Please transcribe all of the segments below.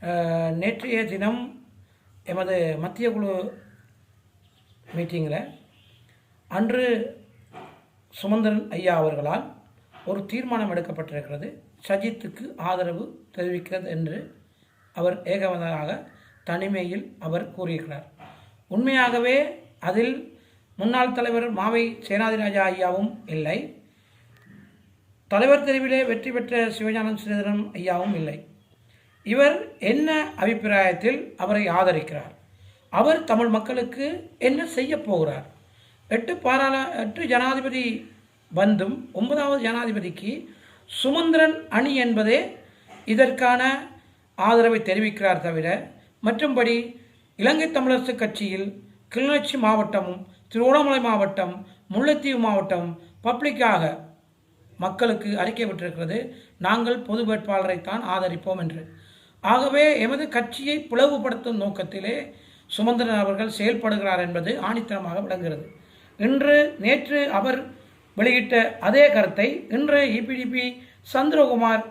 நேற்றைய தினம் எமது மத்திய குழு மீட்டிங்கில் அன்று சுமந்திரன் ஐயா அவர்களால் ஒரு தீர்மானம் எடுக்கப்பட்டிருக்கிறது. சஜித்துக்கு ஆதரவு தெரிவிக்கிறது என்று அவர் ஏகமனதாக தனிமையில் அவர் கூறியிருக்கிறார். உண்மையாகவே அதில் முன்னாள் தலைவர் மாவை சேனாதிராஜா ஐயாவும் இல்லை. தலைவர் தெருவிலே வெற்றி பெற்ற சிவஞானம் ஸ்ரீதரன் ஐயாவும் இல்லை. இவர் என்ன அபிப்பிராயத்தில் அவரை ஆதரிக்கிறார்? அவர் தமிழ் மக்களுக்கு என்ன செய்ய போகிறார்? எட்டு பாராள எட்டு ஜனாதிபதி வந்தும் ஒன்பதாவது ஜனாதிபதிக்கு சுமந்திரன் அணி என்பதே இதற்கான ஆதரவை தெரிவிக்கிறார் தவிர மற்றும்படி இலங்கை தமிழரசு கட்சியில் கிளிநொச்சி மாவட்டமும் திருவண்ணாமலை மாவட்டம் முல்லைத்தீவு மாவட்டம் பப்ளிக்காக மக்களுக்கு அறிக்கை விட்டிருக்கிறது. நாங்கள் பொது வேட்பாளரைத்தான் ஆதரிப்போம் என்று. ஆகவே எமது கட்சியை பிளவுபடுத்தும் நோக்கத்திலே சுமந்திரன் அவர்கள் செயல்படுகிறார் என்பது ஆணித்தரமாக விளங்குகிறது. இன்று நேற்று அவர் வெளியிட்ட அதே கருத்தை இன்று இபிடிபி சந்திரகுமார்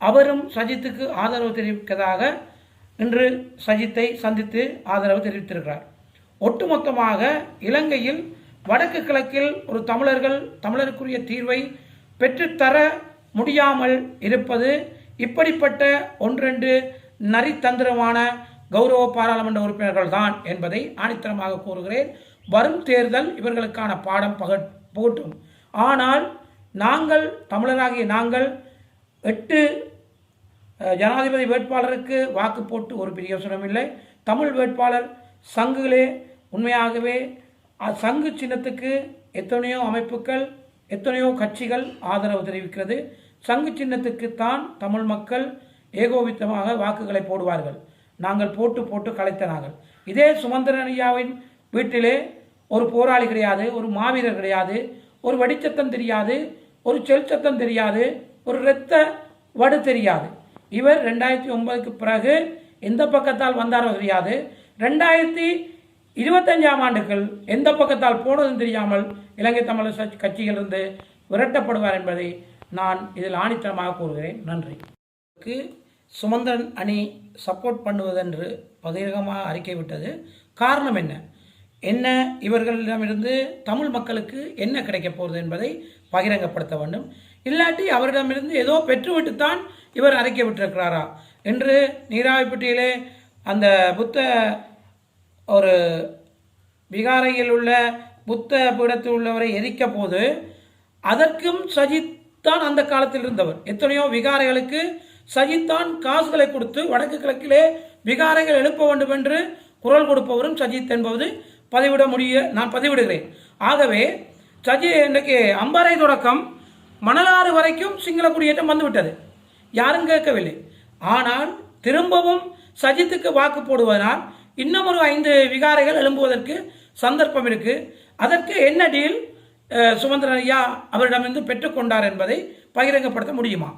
அவரும் சஜித்துக்கு ஆதரவு தெரிவிப்பதாக இன்று சஜித்தை சந்தித்து ஆதரவு தெரிவித்திருக்கிறார். ஒட்டுமொத்தமாக இலங்கையில் வடக்கு கிழக்கில் ஒரு தமிழர்கள் தமிழருக்குரிய தீர்வை பெற்றுத்தர முடியாமல் இருப்பது இப்படிப்பட்ட ஒன்றெண்டு நரித்தந்திரமான கௌரவ பாராளுமன்ற உறுப்பினர்கள் தான் என்பதை ஆணித்தரமாக கூறுகிறேன். வரும் தேர்தல் இவர்களுக்கான பாடம் பக போட்டும் ஆனால் நாங்கள் தமிழராகிய நாங்கள் எட்டு ஜனாதிபதி வேட்பாளருக்கு வாக்கு போட்டு ஒரு பிரயோசனம் இல்லை. தமிழ் வேட்பாளர் சங்குகளே உண்மையாகவே அ- சங்கு சின்னத்துக்கு எத்தனையோ அமைப்புகள் எத்தனையோ கட்சிகள் ஆதரவு தெரிவிக்கிறது. சங்கு சின்னத்துக்குத்தான் தமிழ் மக்கள் ஏகோபித்தமாக வாக்குகளை போடுவார்கள். நாங்கள் போட்டு போட்டு கலைத்த நாங்கள் இதே சுமந்திரன் ஐயாவின் வீட்டிலே ஒரு போராளி கிடையாது ஒரு மாவீரர் கிடையாது ஒரு வெடிச்சத்தம் தெரியாது ஒரு செல் சத்தம் தெரியாது ஒரு இரத்த வடு தெரியாது. இவர் ரெண்டாயிரத்தி ஒன்பதுக்கு பிறகு எந்த பக்கத்தால் வந்தாரோ தெரியாது. ரெண்டாயிரத்தி இருபத்தஞ்சாம் ஆண்டுகள் எந்த பக்கத்தால் போனதும் தெரியாமல் இலங்கை தமிழர் கட்சியிலிருந்து விரட்டப்படுவார் என்பதை நான் இதில் ஆணித்தனமாக கூறுகிறேன். நன்றி. க்கு சுமந்திரன் அணி சப்போர்ட் பண்ணுவதென்று பகிரங்கமாக அறிக்கை விட்டது. காரணம் என்ன? என்ன இவர்களிடமிருந்து தமிழ் மக்களுக்கு என்ன கிடைக்கப் போகிறது என்பதை பகிரங்கப்படுத்த வேண்டும். இல்லாட்டி அவரிடமிருந்து ஏதோ பெற்றுவிட்டுத்தான் இவர் அறிக்கை விட்டிருக்கிறாரா? என்று நீராவிப்பட்டியிலே அந்த புத்த ஒரு விகாரையில் உள்ள புத்த பீடத்தில் உள்ளவரை எரிக்க போது அதற்கும் சஜித் தான் அந்த காலத்தில் இருந்தவர். எத்தனையோ விகாரைகளுக்கு சஜித் தான் காசுகளை கொடுத்து வடக்கு கிழக்கிலே விகாரைகள் எழுப்ப வேண்டும் என்று குரல் கொடுப்பவரும் சஜித் என்பது பதிவிட முடிய நான் பதிவிடுகிறேன். ஆகவே சஜி இன்றைக்கு அம்பாறை தொடக்கம் மணலாறு வரைக்கும் சிங்கள குடியேற்றம் வந்துவிட்டது. யாரும் கேட்கவில்லை. ஆனால் திரும்பவும் சஜித்துக்கு வாக்கு போடுவதனால் இன்னும் ஒரு ஐந்து விகாரைகள் எழும்புவதற்கு சந்தர்ப்பம் இருக்கு. அதற்கு என்ன டீல்? சுமந்திரன் ஐயா அவரிடமிருந்து பெற்றுக்கொண்டார் என்பதை பகிரங்கப்படுத்த முடியுமா?